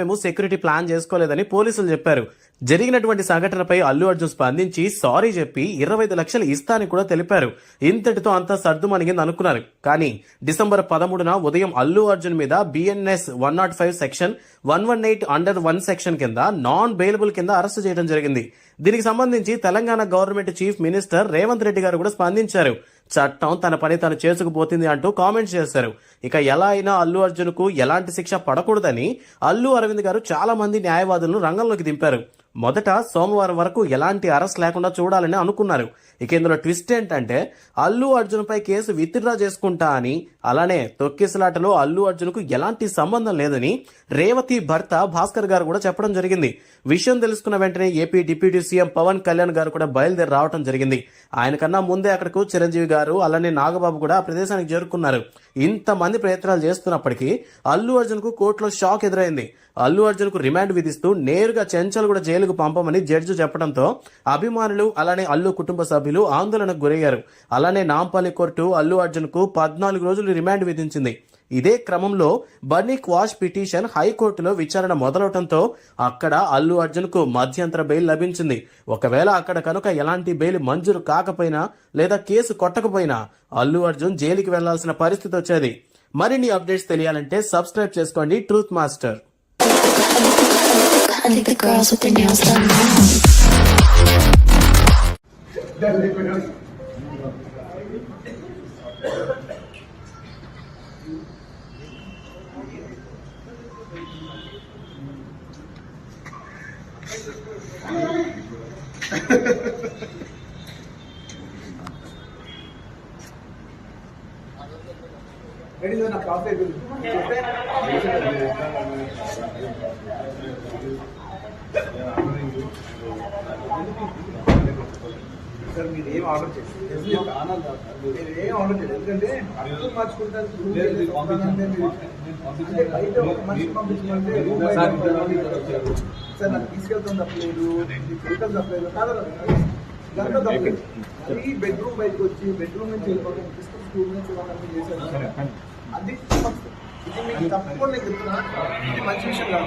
మేము security plan చేసుకోలేదని పోలీసులు చెప్పారు. జరిగినటువంటి సంఘటనపై అల్లు అర్జున్ స్పందించి సారీ చెప్పి ఇరవై ఐదు లక్షలు ఇస్తానని కూడా తెలిపారు. ఇంతటితో అంతా సర్దుమణిగింది అనుకున్నారు. కానీ డిసెంబర్ పదమూడున ఉదయం అల్లు అర్జున్ మీద B N S one nought five section one one eight under one section కింద నాన్ బెయిలబుల్ కింద అరెస్టు చేయడం జరిగింది. దీనికి సంబంధించి Telangana government chief minister Revanth Reddy garu కూడా స్పందించారు. చట్టం తన పని తను చేసుకుపోతుంది అంటూ కామెంట్స్ చేశారు. ఇక ఎలా అయినా అల్లు అర్జున్కు ఎలాంటి శిక్ష పడకూడదని అల్లు అరవింద్ గారు చాలా మంది న్యాయవాదులను రంగంలోకి దింపారు. మొదట సోమవారం వరకు ఎలాంటి అరెస్ట్ లేకుండా చూడాలని అనుకున్నారు. ఇక ఇందులో ట్విస్ట్ ఏంటంటే అల్లు అర్జున్ పై కేసు విత్డ్రా చేసుకుంటా అని అలానే తొక్కిసలాటలో అల్లు అర్జున్కు ఎలాంటి సంబంధం లేదని రేవతి భర్త భాస్కర్ గారు కూడా చెప్పడం జరిగింది. విషయం తెలుసుకున్న వెంటనే A P deputy C M Pawan Kalyan garu కూడా బయలుదేరి రావడం జరిగింది. ఆయన కన్నా ముందే అక్కడకు చిరంజీవి గారు అలానే నాగబాబు కూడా ఆ ప్రదేశానికి చేరుకున్నారు. ఇంతమంది ప్రయత్నాలు చేస్తున్నప్పటికీ అల్లు అర్జున్కు కోర్టులో షాక్ ఎదురైంది. అల్లు అర్జున్కు రిమాండ్ విధిస్తూ నేరుగా చెంచల్ కూడా జైలుకు పంపమని జడ్జి చెప్పడంతో అభిమానులు అలానే అల్లు కుటుంబ సభ్యులు ఆందోళనకు గురయ్యారు. అలానే నాంపల్లి కోర్టు అల్లు అర్జున్కు పద్నాలుగు రోజులు రిమాండ్ విధించింది. ఇదే క్రమంలో బర్నీ క్వాష్ పిటిషన్ హైకోర్టులో విచారణ మొదలవడంతో అక్కడ అల్లు అర్జున్కు మధ్యంతర బెయిల్ లభించింది. ఒకవేళ అక్కడ కనుక ఎలాంటి బెయిల్ మంజూరు కాకపోయినా లేదా కేసు కొట్టకపోయినా అల్లు అర్జున్ జైలుకి వెళ్ళాల్సిన పరిస్థితి వచ్చేది. మరిన్ని అప్డేట్స్ తెలియాలంటే సబ్స్క్రైబ్ చేసుకోండి truth master. I think the girls with their nails done now. deliverance. Ready na kafe bil. Yeah. Sir మీరు ఏం ఆర్డర్ చేయండి మీరు ఏం ఆర్డర్ చేయండి ఎందుకంటే అర్థం మార్చుకుంటారు అంటే బయట ఒక మనిషి పంపించమంటే. సార్ నాకు తీసుకెళ్తాం తప్పలేదు వెళ్తాం తప్పలేదు కాదు దాంట్లో తప్పలేదు. బెడ్రూమ్ బయటకు వచ్చి బెడ్రూమ్ నుంచి వెళ్ళిపోవడం స్కూల్ నుంచి వాళ్ళని చేశారు. అది. ఇది మీకు తప్పకుండా నేను చెప్తున్నా. ఇది మంచి విషయం కాదు.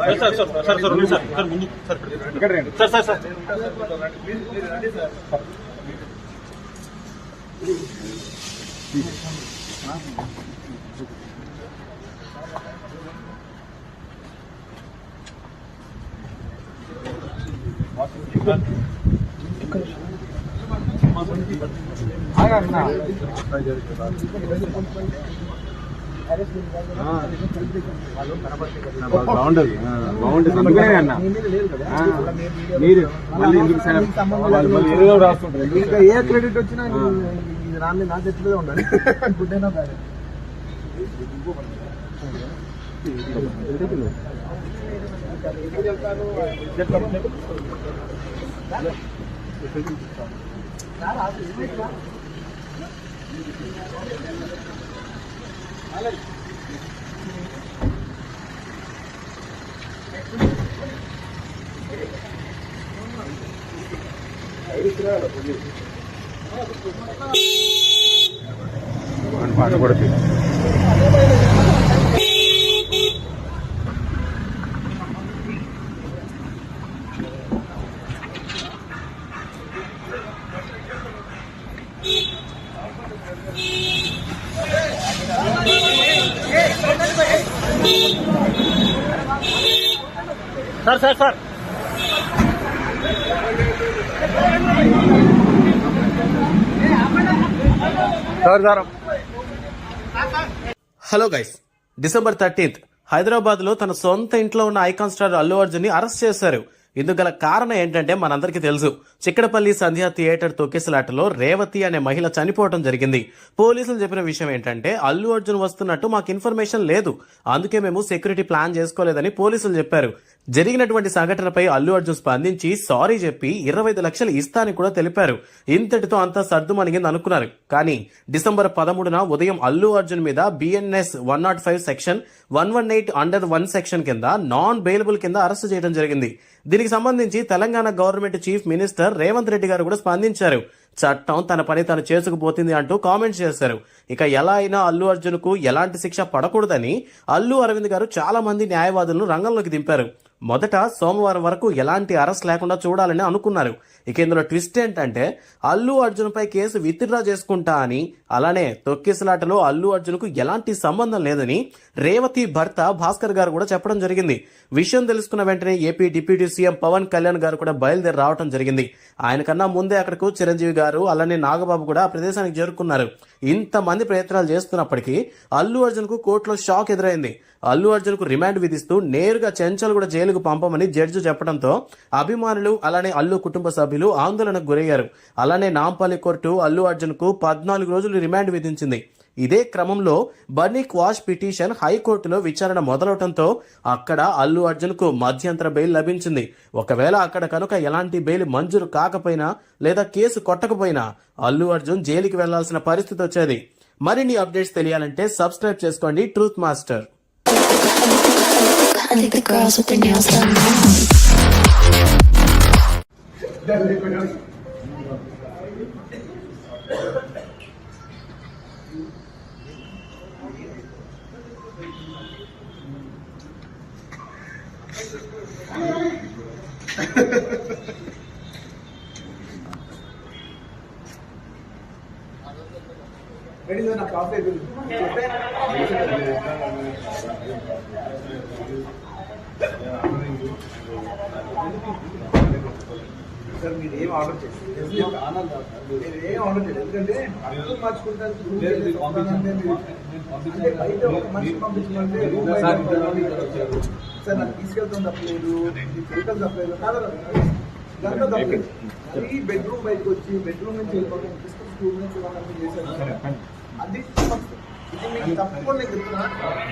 Sir sir sir sir sir ఉంది సార్ సార్ ముందు సార్ ఇక్కడ రండి సార్ సార్ సార్ బాగుంటది బాగుంటుంది అన్న మీరు మళ్ళీ ఎందుకు సార్ వాళ్ళు మళ్ళీ రాస్తుంటారు ఇంకా ఏ క్రెడిట్ వచ్చినా రాని నా చేతిలో ఉండాలి గుడ్ అయినా బ్యాడ్ పాట పడుతుంది sir sir. Sir hello guys December thirteenth. హైదరాబాద్లో తన సొంత ఇంట్లో ఉన్న ఐకాన్ స్టార్ అల్లు అర్జున్ని అరెస్ట్ చేశారు. ఇందుకు గల కారణం ఏంటంటే మనందరికీ తెలుసు. చిక్కడపల్లి సంధ్య థియేటర్ తొక్కిసలాటలో రేవతి అనే మహిళ చనిపోవడం జరిగింది. పోలీసులు చెప్పిన విషయం ఏంటంటే అల్లు అర్జున్ వస్తున్నట్టు మాకు ఇన్ఫర్మేషన్ లేదు. అందుకే మేము సెక్యూరిటీ ప్లాన్ చేసుకోలేదని పోలీసులు చెప్పారు. జరిగినటువంటి సంఘటనపై అల్లు అర్జున్ స్పందించి సారీ చెప్పి ఇరవై ఐదు లక్షలు ఇస్తానని కూడా తెలిపారు. ఇంతటితో అంతా సర్దుమణిగింది అనుకున్నారు. కానీ డిసెంబర్ పదమూడున ఉదయం అల్లు అర్జున్ మీద B N S one nought five section one one eight under one section కింద నాన్ బెయిలబుల్ కింద అరెస్ట్ చేయడం జరిగింది. దీనికి సంబంధించి Telangana government chief minister Revanth Reddy garu కూడా స్పందించారు. చట్టం తన పని తాను చేసుకుపోతుంది అంటూ కామెంట్స్ చేశారు. ఇక ఎలా అయినా అల్లు అర్జున్కు ఎలాంటి శిక్ష పడకూడదని అల్లు అరవింద్ గారు చాలా మంది న్యాయవాదులను రంగంలోకి దింపారు. మొదట సోమవారం వరకు ఎలాంటి అరెస్ట్ లేకుండా చూడాలని అనుకున్నారు. ఇక ఇందులో ట్విస్ట్ ఏంటంటే అల్లు అర్జున్ పై కేసు విత్డ్రా చేసుకుంటా అని అలానే తొక్కిసలాటలో అల్లు అర్జున్కు ఎలాంటి సంబంధం లేదని రేవతి భర్త భాస్కర్ గారు కూడా చెప్పడం జరిగింది. విషయం తెలుసుకున్న వెంటనే A P deputy C M Pawan Kalyan garu కూడా బయలుదేరి రావడం జరిగింది. ఆయన కన్నా ముందే అక్కడకు చిరంజీవి గారు అలానే నాగబాబు కూడా ఆ ప్రదేశానికి చేరుకున్నారు. ఇంతమంది ప్రయత్నాలు చేస్తున్నప్పటికీ అల్లు అర్జున్కు కోర్టులో షాక్ ఎదురైంది. అల్లు అర్జున్కు రిమాండ్ విధిస్తూ నేరుగా చెంచల్ కూడా జైలుకు పంపమని జడ్జి చెప్పడంతో అభిమానులు అలానే అల్లు కుటుంబ సభ్యులు ఆందోళనకు గురయ్యారు. అలానే నాంపల్లి కోర్టు అల్లు అర్జున్కు పద్నాలుగు రోజులు రిమాండ్ విధించింది. ఇదే క్రమంలో బన్నీ క్వాష్ పిటిషన్ హైకోర్టులో విచారణ మొదలవడంతో అక్కడ అల్లు అర్జున్కు మధ్యంతర బెయిల్ లభించింది. ఒకవేళ అక్కడ కనుక ఎలాంటి బెయిల్ మంజూరు కాకపోయినా లేదా కేసు కొట్టకపోయినా అల్లు అర్జున్ జైలుకి వెళ్ళాల్సిన పరిస్థితి వచ్చేది. మరిన్ని అప్డేట్స్ తెలియాలంటే సబ్స్క్రైబ్ చేసుకోండి truth master I think the girls with their nails done now. Ready sir నా కాఫీ అయిపోయింది చెప్పే. సార్ మీరు ఏం ఆర్డర్ చేయండి మీరు ఏం ఆర్డర్ చేయండి ఎందుకంటే అర్థం మార్చుకుంటానికి రూమ్ చేసి పంపాలంటే మీరు- అంటే బయట ఒక మనిషి పంపించమంటే రూమ్ బయట సార్, నాకు తీసుకెళ్తాం తప్పలేదు కెమికల్ తప్పలేదు కాదు దాంట్లో తప్పలేదు అది బెడ్రూమ్ బయటకు వచ్చి బెడ్రూమ్ నుంచి వెళ్ళిపోతాం తీసుకుని స్కూల్ నుంచి వాళ్ళని చేశారు అది తప్పు. ఇది మీకు తప్పకుండా నేను చెప్తున్నా.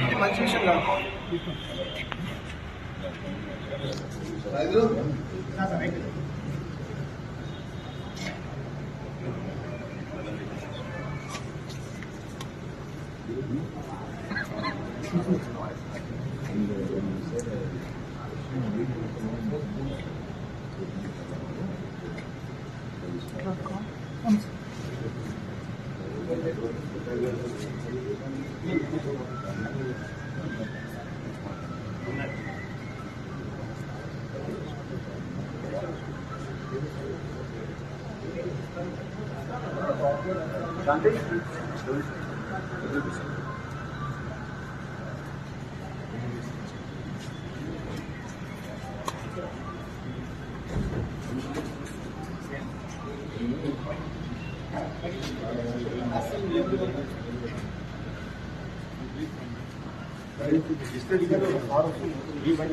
ఇది మంచి విషయం కాదు. Welcome. Und Danke.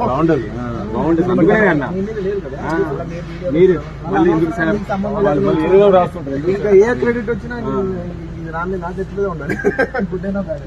బాగుండదు అందుకనే అన్న మీరు మళ్ళీ ఎందుకు వాళ్ళు రాస్తుంటారు ఇంకా ఏ క్రెడిట్ వచ్చినా రాని నా చేతిలో ఉండాలి గుడ్ అయినా bad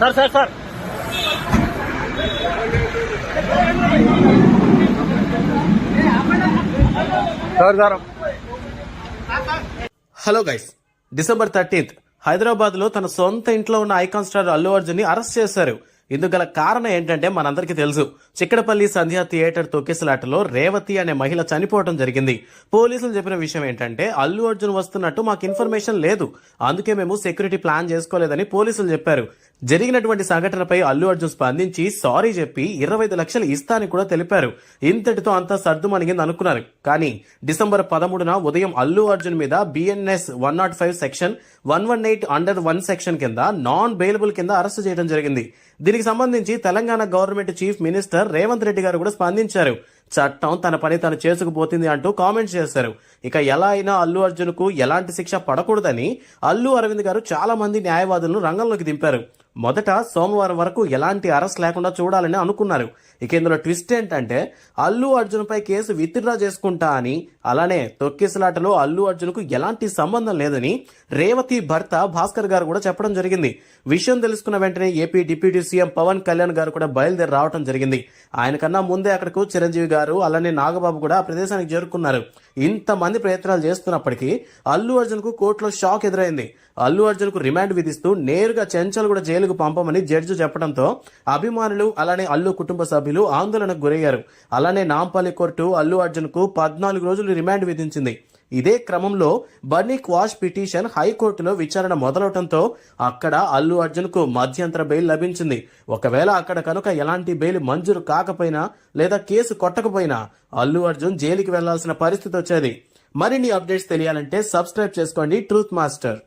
sir sir sir. Hello guys December thirteenth హైదరాబాద్లో తన సొంత ఇంట్లో ఉన్న ఐకాన్ స్టార్ అల్లు అర్జున్ని అరెస్ట్ చేశారు. ఇందుకు గల కారణం ఏంటంటే మనందరికీ తెలుసు. చిక్కడపల్లి సంధ్యా థియేటర్ తొక్కిసలాటలో రేవతి అనే మహిళ చనిపోవడం జరిగింది. పోలీసులు చెప్పిన విషయం ఏంటంటే అల్లు అర్జున్ వస్తున్నట్టు మాకు ఇన్ఫర్మేషన్ లేదు. అందుకే మేము సెక్యూరిటీ ప్లాన్ చేసుకోలేదని పోలీసులు చెప్పారు. జరిగినటువంటి సంఘటనపై అల్లు అర్జున్ స్పందించి సారీ చెప్పి ఇరవై ఐదు లక్షలు ఇస్తానని కూడా తెలిపారు. ఇంతటితో అంతా సర్దుమణిగింది అనుకున్నారు. కానీ డిసెంబర్ పదమూడున ఉదయం అల్లు అర్జున్ మీద B N S one nought five section one one eight under one section కింద నాన్ బెయిలబుల్ కింద అరెస్ట్ చేయడం జరిగింది. దీనికి సంబంధించి Telangana government chief minister Revanth Reddy garu కూడా స్పందించారు. చట్టం తన పని తను చేసుకుపోతుంది అంటూ కామెంట్స్ చేశారు. ఇక ఎలా అయినా అల్లు అర్జున్కు ఎలాంటి శిక్ష పడకూడదని అల్లు అరవింద్ గారు చాలా మంది న్యాయవాదులను రంగంలోకి దింపారు. మొదట సోమవారం వరకు ఎలాంటి అరెస్ట్ లేకుండా చూడాలని అనుకున్నారు. ఇక ఇందులో ట్విస్ట్ ఏంటంటే అల్లు అర్జున్ పై కేసు విత్డ్రా చేసుకుంటా అని అలానే తొక్కిసలాటలో అల్లు అర్జున్కు ఎలాంటి సంబంధం లేదని రేవతి భర్త భాస్కర్ గారు కూడా చెప్పడం జరిగింది. విషయం తెలుసుకున్న వెంటనే A P deputy C M Pawan Kalyan garu కూడా బయలుదేరి రావడం జరిగింది. ఆయన కన్నా ముందే అక్కడకు చిరంజీవి గారు అలానే నాగబాబు కూడా ఆ ప్రదేశానికి చేరుకున్నారు. ఇంతమంది ప్రయత్నాలు చేస్తున్నప్పటికీ అల్లు అర్జున్కు కోర్టులో షాక్ ఎదురైంది. అల్లు అర్జున్కు రిమాండ్ విధిస్తూ నేరుగా చెంచల్ కూడా జైలుకు పంపమని జడ్జి చెప్పడంతో అభిమానులు అలానే అల్లు కుటుంబ సభ్యులు ఆందోళనకు గురయ్యారు. అలానే నాంపల్లి కోర్టు అల్లు అర్జున్కు పద్నాలుగు రోజులు రిమాండ్ విధించింది. ఇదే క్రమంలో బన్నీ క్వాష్ పిటిషన్ హైకోర్టులో విచారణ మొదలవడంతో అక్కడ అల్లు అర్జున్కు మధ్యంతర బెయిల్ లభించింది. ఒకవేళ అక్కడ కనుక ఎలాంటి బెయిల్ మంజూరు కాకపోయినా లేదా కేసు కొట్టకపోయినా అల్లు అర్జున్ జైలుకి వెళ్ళాల్సిన పరిస్థితి వచ్చేది. మరిన్ని అప్డేట్స్ తెలియాలంటే సబ్స్క్రైబ్ చేసుకోండి truth master.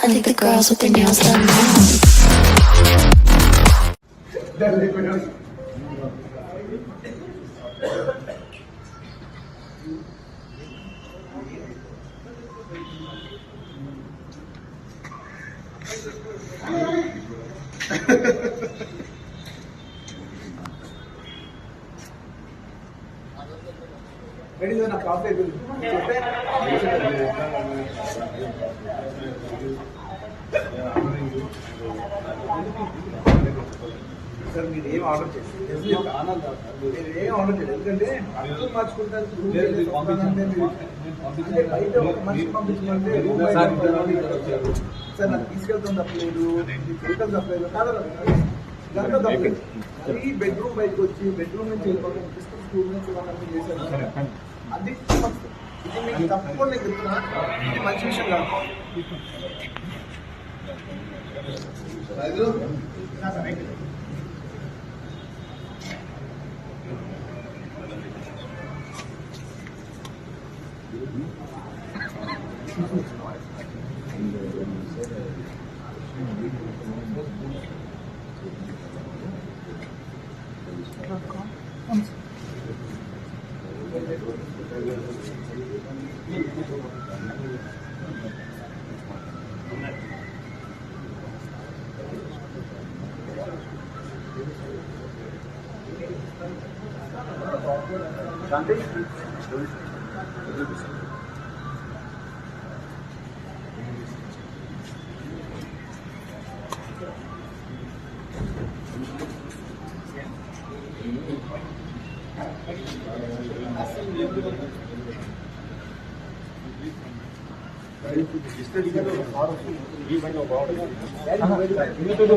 I think the girls with their nails done now. Ready నా కాఫీ చెప్తే సార్ మీరు ఏం ఆర్డర్ చేస్తారు మీరు ఏం ఆర్డర్ చేయలేదు ఎందుకంటే అర్థం మార్చుకుంటారు రూమ్ వెళ్ళి పంపించాలంటే మీరు- అంటే బయట ఒక మనిషి పంపించమంటే రూమ్ బయట సార్, నాకు తీసుకెళ్తాం తప్పలేదు వెళ్తాం తప్పలేదు కాదా దాంట్లో తప్పలేదు. మరీ బెడ్రూమ్ బయటకు వచ్చి బెడ్రూమ్ నుంచి వెళ్ళిపోవడం స్కూల్ నుంచి వాళ్ళని చేశారు. అది. ఇది మీకు తప్పకుండా నేను చెప్తున్నా. ఇది మంచి విషయం కాదు. Sunday street. ये तो जो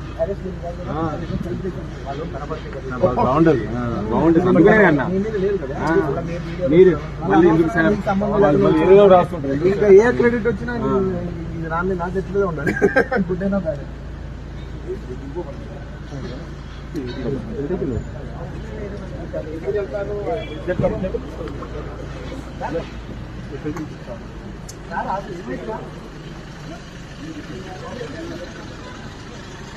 బాగుండదు బాగుంటుంది. అందుకనే అన్న. ఆ, మీరు మళ్ళీ ఎందుకు సార్? వాళ్ళు మళ్ళీ ఏదో రాస్తుంటారు. ఇంకా ఏ క్రెడిట్ వచ్చినా ఇది రాని నా చేతిలో ఉండాలి. గుడ్ అయినా బ్యాడ్ అని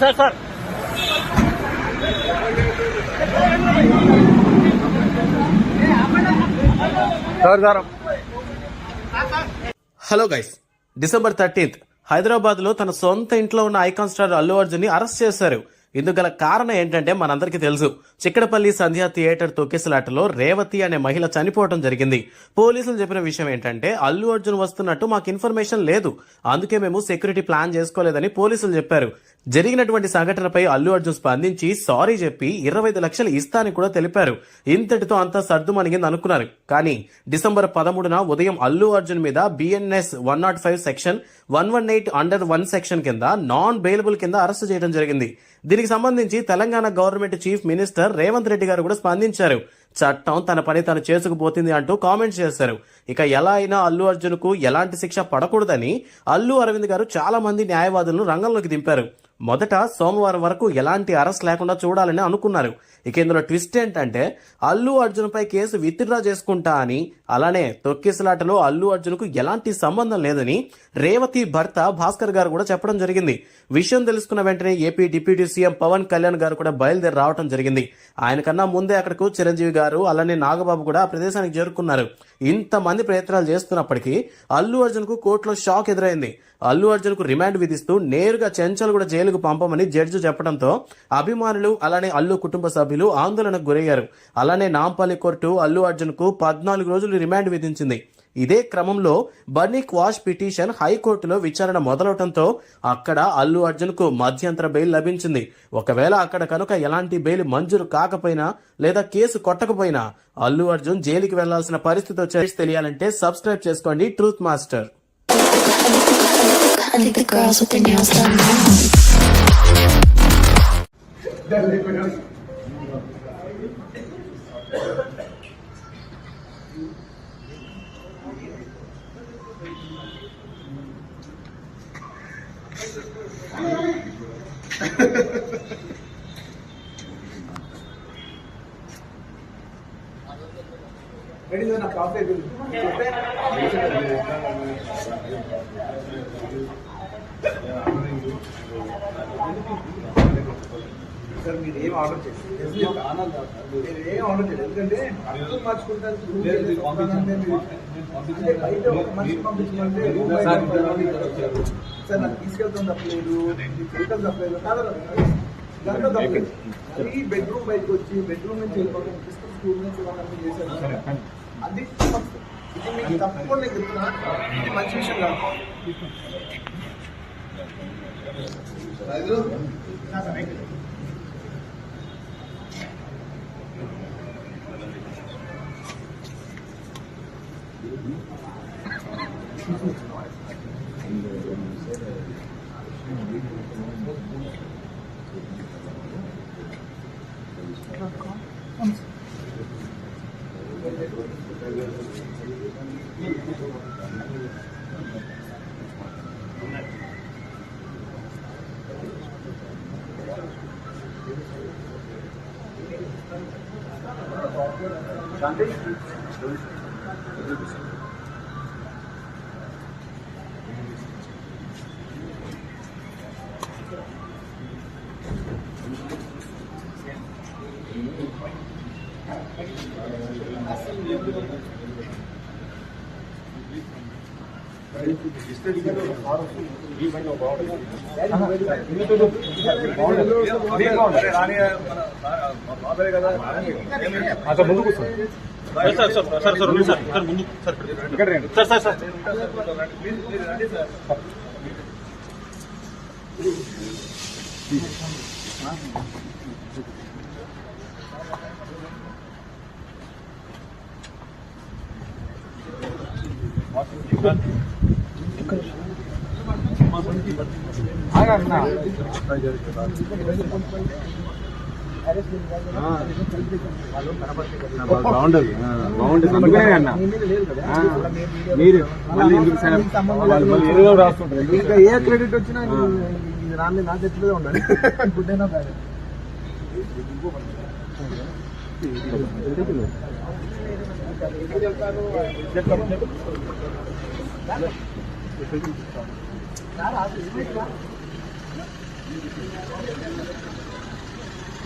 sir sir. Sir hello guys. December thirteenth. హైదరాబాద్లో తన సొంత ఇంట్లో ఉన్న ఐకాన్ స్టార్ అల్లు అర్జున్ని అరెస్ట్ చేశారు. ఇందుకు గల కారణం ఏంటంటే మనందరికీ తెలుసు. చిక్కడపల్లి సంధ్య థియేటర్ తొక్కిసలాటలో రేవతి అనే మహిళ చనిపోవడం జరిగింది. పోలీసులు చెప్పిన విషయం ఏంటంటే అల్లు అర్జున్ వస్తున్నట్టు మాకు ఇన్ఫర్మేషన్ లేదు. అందుకే మేము సెక్యూరిటీ ప్లాన్ చేసుకోలేదని పోలీసులు చెప్పారు. జరిగినటువంటి సంఘటనపై అల్లు అర్జున్ స్పందించి సారీ చెప్పి ఇరవై ఐదు లక్షలు ఇస్తానని కూడా తెలిపారు. ఇంతటితో అంతా సర్దుమణిగింది అనుకున్నారు. కానీ డిసెంబర్ పదమూడున ఉదయం అల్లు అర్జున్ మీద B N S one nought five section one one eight under one section కింద నాన్ బెయిలబుల్ కింద అరెస్ట్ చేయడం జరిగింది. దీనికి సంబంధించి Telangana government chief minister Revanth Reddy garu కూడా స్పందించారు. చట్టం తన పని తను చేసుకుపోతుంది అంటూ కామెంట్స్ చేశారు. ఇక ఎలా అయినా అల్లు అర్జున్కు ఎలాంటి శిక్ష పడకూడదని అల్లు అరవింద్ గారు చాలా మంది న్యాయవాదులను రంగంలోకి దింపారు. మొదట సోమవారం వరకు ఎలాంటి అరెస్ట్ లేకుండా చూడాలని అనుకున్నారు. ఇక ఇందులో ట్విస్ట్ ఏంటంటే అల్లు అర్జున్ పై కేసు విత్డ్రా చేసుకుంటా అని అలానే తొక్కిసలాటలో అల్లు అర్జున్కు ఎలాంటి సంబంధం లేదని రేవతి భర్త భాస్కర్ గారు కూడా చెప్పడం జరిగింది. విషయం తెలుసుకున్న వెంటనే A P deputy C M Pawan Kalyan garu కూడా బయలుదేరి రావడం జరిగింది. ఆయన కన్నా ముందే అక్కడకు చిరంజీవి గారు అలానే నాగబాబు కూడా ఆ ప్రదేశానికి చేరుకున్నారు. ఇంతమంది ప్రయత్నాలు చేస్తున్నప్పటికీ అల్లు అర్జున్కు కోర్టులో షాక్ ఎదురైంది. అల్లు అర్జున్కు రిమాండ్ విధిస్తూ నేరుగా చెంచల్ కూడా జైలుకు పంపమని జడ్జి చెప్పడంతో అభిమానులు అలానే అల్లు కుటుంబ సభ్యులు ఆందోళనకు గురయ్యారు. అలానే నాంపల్లి కోర్టు అల్లు అర్జున్కు పద్నాలుగు రోజులు రిమాండ్ విధించింది. ఇదే క్రమంలో బన్నీ క్వాష్ పిటిషన్ హైకోర్టులో విచారణ మొదలవడంతో అక్కడ అల్లు అర్జున్కు మధ్యంతర బెయిల్ లభించింది. ఒకవేళ అక్కడ కనుక ఎలాంటి బెయిల్ మంజూరు కాకపోయినా లేదా కేసు కొట్టకపోయినా అల్లు అర్జున్ జైలుకి వెళ్ళాల్సిన పరిస్థితి వచ్చే తెలియాలంటే సబ్స్క్రైబ్ చేసుకోండి truth master I think the girls with their nails done now. Ready నా కాఫీ చెప్పే సార్ మీరు ఏం ఆర్డర్ చేయండి మీరు ఏం ఆర్డర్ చేయండి ఎందుకంటే అర్థం మార్చుకుంటారు అంటే సార్ నన్ను తీసుకెళ్తాం తప్పలేదు చూడటం తప్పలేదు కాదు మరీ బెడ్రూమ్ బయటకు వచ్చి బెడ్రూమ్ నుంచి వెళ్ళిపోవడం స్కూల్ నుంచి వాళ్ళని చేశాను అది ఇది మీకు తప్పకుండా చెప్తున్నా. ఇది మంచి విషయం కాదు. రైతులు అక్కడ ముందు కూర్చోండి సార్ సార్ సార్ సార్ ఉంది సార్. సార్ ముందు సార్. ఇక్కడ రండి. Sir sir sir. ఆగన్నా. బాగుండదు ఆ, బాగుంటుంది. అందుకనే అన్న. మీరు మళ్ళీ ఎందుకు రాస్తుంటారు. ఏ క్రెడిట్ వచ్చినా ఇది రాని నా చేతిలో ఉండాలి గుడ్ అయినా బ్యాడ్ అని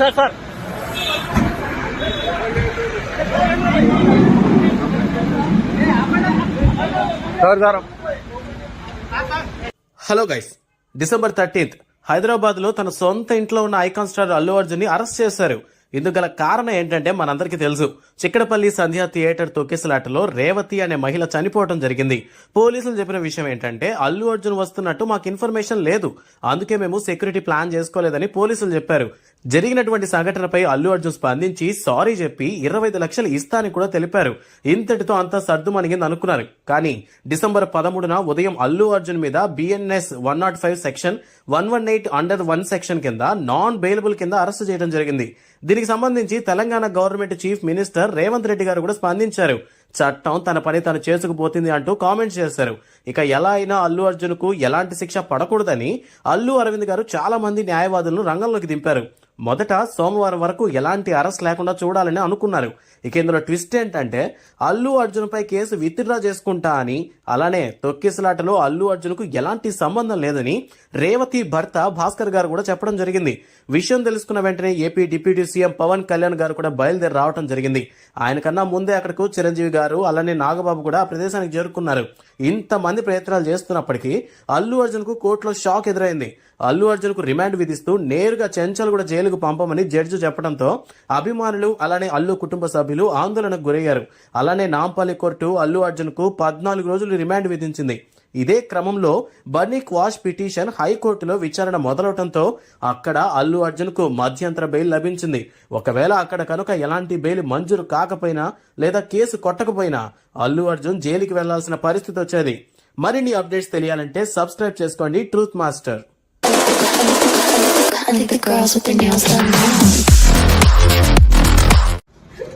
sir sir. Hello guys December thirteenth హైదరాబాద్లో తన సొంత ఇంట్లో ఉన్న ఐకాన్ స్టార్ అల్లు అర్జున్ని అరెస్ట్ చేశారు. ఇందుగల గల కారణం ఏంటంటే మనందరికీ తెలుసు చిక్కడపల్లి సంధ్యా థియేటర్ తొక్కిసలాటలో రేవతి అనే మహిళ చనిపోవడం జరిగింది. పోలీసులు చెప్పిన విషయం ఏంటంటే అల్లు అర్జున్ వస్తున్నట్టు మాకు ఇన్ఫర్మేషన్ లేదు. అందుకే మేము సెక్యూరిటీ ప్లాన్ చేసుకోలేదని పోలీసులు చెప్పారు. జరిగినటువంటి సంఘటనపై అల్లు అర్జున్ స్పందించి సారీ చెప్పి ఇరవై ఐదు లక్షలు ఇస్తానని కూడా తెలిపారు. ఇంతటితో అంతా సర్దుమణిగింది అనుకున్నారు. కానీ డిసెంబర్ పదమూడున ఉదయం అల్లు అర్జున్ మీద B N S one nought five section one one eight under one section కింద నాన్ బెయిలబుల్ కింద అరెస్ట్ చేయడం జరిగింది. దీనికి సంబంధించి Telangana government chief minister Revanth Reddy garu కూడా స్పందించారు. చట్టం తన పని తను చేసుకుపోతుంది అంటూ కామెంట్స్ చేశారు. ఇక ఎలా అయినా అల్లు అర్జున్కు ఎలాంటి శిక్ష పడకూడదని అల్లు అరవింద్ గారు చాలా మంది న్యాయవాదులను రంగంలోకి దింపారు. మొదట సోమవారం వరకు ఎలాంటి అరెస్ట్ లేకుండా చూడాలని అనుకున్నారు. ఇక ఇందులో ట్విస్ట్ ఏంటంటే అల్లు అర్జున్ పై కేసు విత్డ్రా చేసుకుంటా అని అలానే తొక్కిసలాటలో అల్లు అర్జున్కు ఎలాంటి సంబంధం లేదని రేవతి భర్త భాస్కర్ గారు కూడా చెప్పడం జరిగింది. విషయం తెలుసుకున్న వెంటనే A P deputy C M Pawan Kalyan garu కూడా బయలుదేరి రావడం జరిగింది. ఆయన కన్నా ముందే అక్కడకు చిరంజీవి గారు అలానే నాగబాబు కూడా ఆ ప్రదేశానికి చేరుకున్నారు. ఇంతమంది ప్రయత్నాలు చేస్తున్నప్పటికీ అల్లు అర్జున్కు కోర్టులో షాక్ ఎదురైంది. అల్లు అర్జున్కు రిమాండ్ విధిస్తూ నేరుగా చెంచల్ కూడా జైలుకు పంపమని జడ్జి చెప్పడంతో అభిమానులు అలానే అల్లు కుటుంబ సభ్యులు ఆందోళనకు గురయ్యారు. అలానే నాంపల్లి కోర్టు అల్లు అర్జున్కు పద్నాలుగు రోజులు రిమాండ్ విధించింది. ఇదే క్రమంలో బర్నీ క్వాష్ పిటిషన్ హైకోర్టులో విచారణ మొదలవడంతో అక్కడ అల్లు అర్జున్కు మధ్యంతర బెయిల్ లభించింది. ఒకవేళ అక్కడ కనుక ఎలాంటి బెయిల్ మంజూరు కాకపోయినా లేదా కేసు కొట్టకపోయినా అల్లు అర్జున్ జైలుకి వెళ్ళాల్సిన పరిస్థితి వచ్చేది. మరిన్ని అప్డేట్స్ తెలియాలంటే సబ్స్క్రైబ్ చేసుకోండి truth master.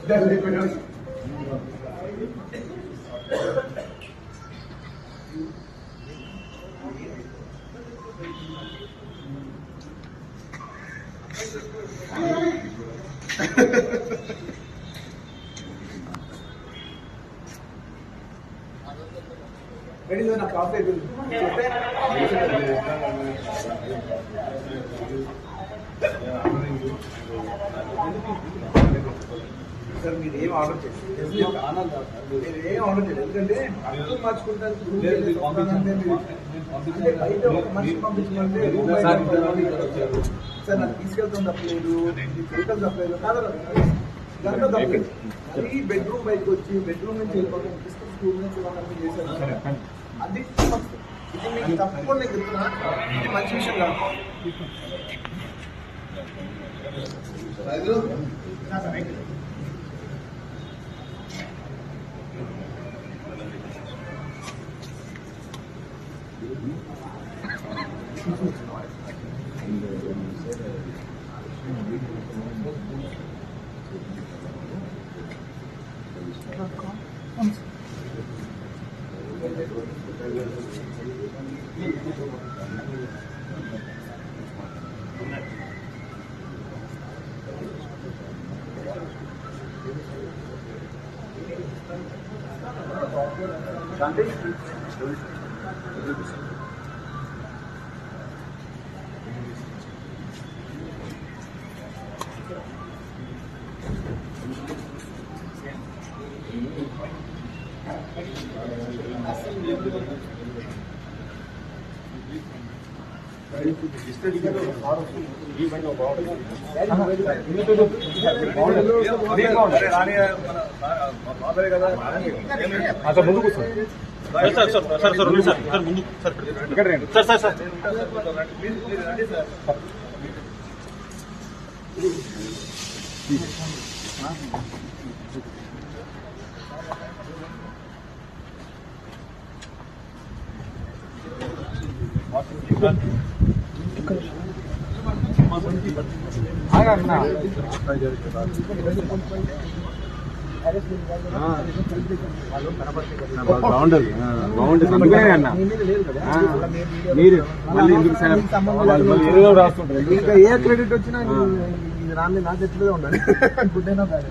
the liberals. Where is the coffee? Sir మీరు ఏం ఆర్డర్ చేయండి మీరు ఏం ఆర్డర్ చేయండి ఎందుకంటే అర్థం పంపించాలి. సార్ నాకు తీసుకెళ్తాం తప్పలేదు. వెహికల్ తప్పలేదు. కాదు దాంట్లో తప్పలేదు. అది బెడ్రూమ్ బయటకు వచ్చి బెడ్రూమ్ నుంచి వెళ్ళిపోతాం స్కూల్ నుంచి వాళ్ళని చేశారు? అది ఇది మీకు తప్పకుండా నేను చెప్తున్నా. ఇది మంచి విషయం కాదు. అసలు ముందు కూర్చో sir sir sir sir sir ఉండండి సార్ సార్ ముందు సార్ ఇక్కడ రండి సార్ సార్ సార్ ఆగన్నా. బాగుండదు బాగుంటుంది. అందుకనే అన్న మీరు మళ్ళీ ఎందుకు ఏదో రాస్తుంటారు ఇంకా ఏ క్రెడిట్ వచ్చినా ఇది రాని నా చెట్లే ఉండాలి గుడ్ అయినా bad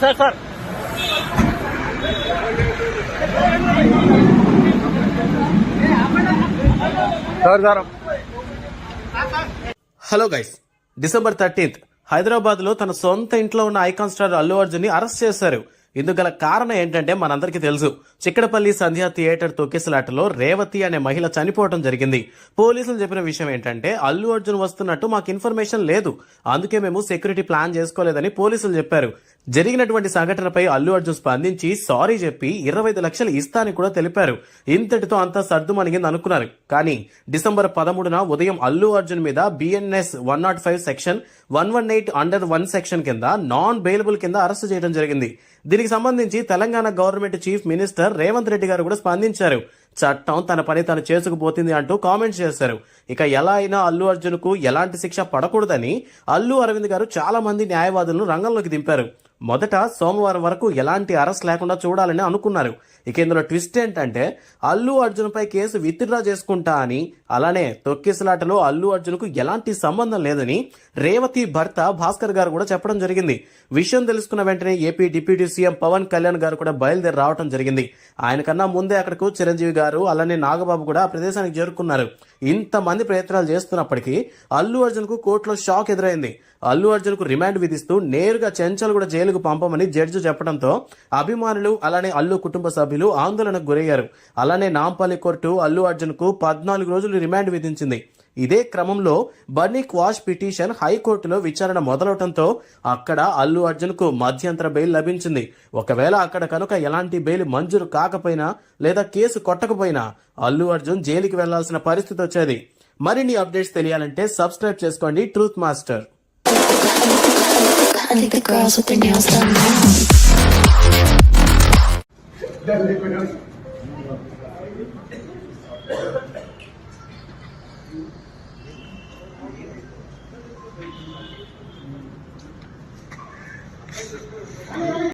sir sir. Sir sir. Sir hello guys December thirteenth హైదరాబాద్లో తన సొంత ఇంట్లో ఉన్న ఐకాన్ స్టార్ అల్లు అర్జున్ని అరెస్ట్ చేశారు. ఇందుకు గల కారణం ఏంటంటే మనందరికీ తెలుసు చిక్కడపల్లి సంధ్యా థియేటర్ తొక్కిసలాటలో రేవతి అనే మహిళ చనిపోవడం జరిగింది. పోలీసులు చెప్పిన విషయం ఏంటంటే అల్లు అర్జున్ వస్తున్నట్టు మాకు ఇన్ఫర్మేషన్ లేదు. అందుకే మేము సెక్యూరిటీ ప్లాన్ చేసుకోలేదని పోలీసులు చెప్పారు. జరిగినటువంటి సంఘటనపై అల్లు అర్జున్ స్పందించి సారీ చెప్పి ఇరవై ఐదు లక్షలు ఇస్తానని కూడా తెలిపారు. ఇంతటితో అంతా సర్దుమణిగింది అనుకున్నారు. కానీ డిసెంబర్ పదమూడున ఉదయం అల్లు అర్జున్ మీద B N S one nought five section one one eight under one section కింద నాన్ బెయిలబుల్ కింద అరెస్ట్ చేయడం జరిగింది. దీనికి సంబంధించి Telangana government chief minister Revanth Reddy garu కూడా స్పందించారు. చట్టం తన పని తను చేసుకుపోతుంది అంటూ కామెంట్స్ చేశారు. ఇక ఎలా అయినా అల్లు అర్జున్కు ఎలాంటి శిక్ష పడకూడదని అల్లు అరవింద్ గారు చాలా మంది న్యాయవాదులను రంగంలోకి దింపారు. మొదట సోమవారం వరకు ఎలాంటి అరెస్ట్ లేకుండా చూడాలని అనుకున్నారు. ఇక ఇందులో ట్విస్ట్ ఏంటంటే అల్లు అర్జున్ పై కేసు విత్డ్రా చేసుకుంటా అని అలానే తొక్కిసలాటలో అల్లు అర్జున్కు ఎలాంటి సంబంధం లేదని రేవతి భర్త భాస్కర్ గారు కూడా చెప్పడం జరిగింది. విషయం తెలుసుకున్న వెంటనే A P deputy C M Pawan Kalyan garu కూడా బయలుదేరి రావడం జరిగింది. ఆయన కన్నా ముందే అక్కడకు చిరంజీవి గారు అలానే నాగబాబు కూడా ఆ ప్రదేశానికి చేరుకున్నారు. ఇంతమంది ప్రయత్నాలు చేస్తున్నప్పటికీ అల్లు అర్జున్కు కోర్టులో షాక్ ఎదురైంది. అల్లు అర్జున్కు రిమాండ్ విధిస్తూ నేరుగా చెంచల్ కూడా జైలుకు పంపమని జడ్జి చెప్పడంతో అభిమానులు అలానే అల్లు కుటుంబ సభ్యులు ఆందోళనకు గురయ్యారు. అలానే నాంపల్లి కోర్టు అల్లు అర్జున్కు పద్నాలుగు రోజులు రిమాండ్ విధించింది. ఇదే క్రమంలో బన్నీ క్వాష్ పిటిషన్ హైకోర్టులో విచారణ మొదలవడంతో అక్కడ అల్లు అర్జున్కు మధ్యంతర బెయిల్ లభించింది. ఒకవేళ అక్కడ కనుక ఎలాంటి బెయిల్ మంజూరు కాకపోయినా లేదా కేసు కొట్టకపోయినా అల్లు అర్జున్ జైలుకి వెళ్ళాల్సిన పరిస్థితి వచ్చేది. మరిన్ని అప్డేట్స్ తెలియాలంటే సబ్స్క్రైబ్ చేసుకోండి ట్రూత్ మాస్టర్. Dale, pero